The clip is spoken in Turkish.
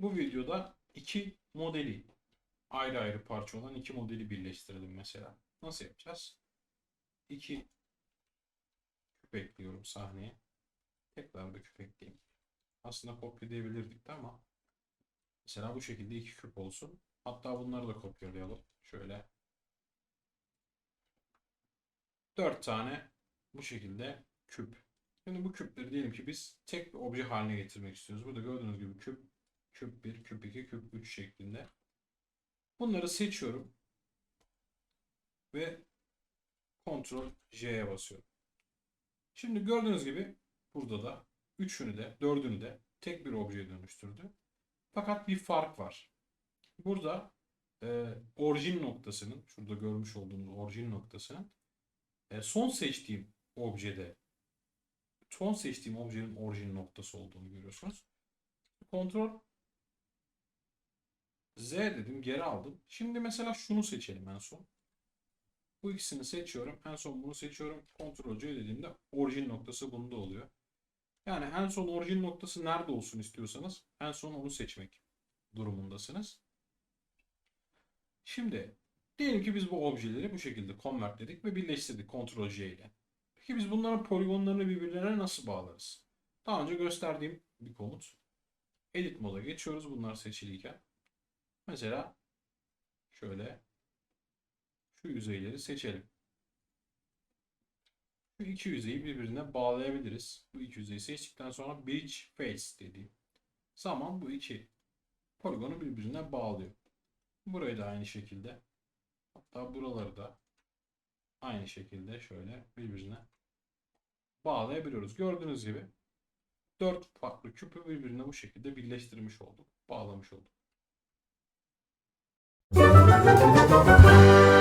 bu videoda iki modeli ayrı ayrı parça olan iki modeli birleştirelim mesela. Nasıl yapacağız? İki küp ekliyorum sahneye. Tekrar bir küp ekleyeyim. Aslında kopyalayabilirdik de ama mesela bu şekilde iki küp olsun. Hatta bunları da kopyalayalım. Şöyle dört tane bu şekilde küp. Şimdi bu küpleri diyelim ki biz tek bir obje haline getirmek istiyoruz. Burada gördüğünüz gibi küp, küp 1, küp 2, küp 3 şeklinde. Bunları seçiyorum. Ve Ctrl J'ye basıyorum. Şimdi gördüğünüz gibi burada da üçünü de dördünü de tek bir objeye dönüştürdü. Fakat bir fark var. Burada e, orijin noktasının, şurada görmüş olduğunuz orijin noktasının e, son seçtiğim objede son seçtiğim objenin orijin noktası olduğunu görüyorsunuz. Kontrol Z dedim geri aldım. Şimdi mesela şunu seçelim en son. Bu ikisini seçiyorum. En son bunu seçiyorum. Ctrl C dediğimde orijin noktası bunda oluyor. Yani en son orijin noktası nerede olsun istiyorsanız en son onu seçmek durumundasınız. Şimdi diyelim ki biz bu objeleri bu şekilde convertledik ve birleştirdik Ctrl C ile. Peki biz bunların poligonlarını birbirlerine nasıl bağlarız? Daha önce gösterdiğim bir komut. Edit moda geçiyoruz bunlar seçiliyken. Mesela şöyle şu yüzeyleri seçelim. Şu iki yüzeyi birbirine bağlayabiliriz. Bu iki yüzeyi seçtikten sonra bridge face dediğim zaman bu iki poligonu birbirine bağlıyor. Burayı da aynı şekilde hatta buraları da aynı şekilde şöyle birbirine bağlayabiliyoruz. Gördüğünüz gibi dört farklı küpü birbirine bu şekilde birleştirmiş olduk, bağlamış olduk. thank you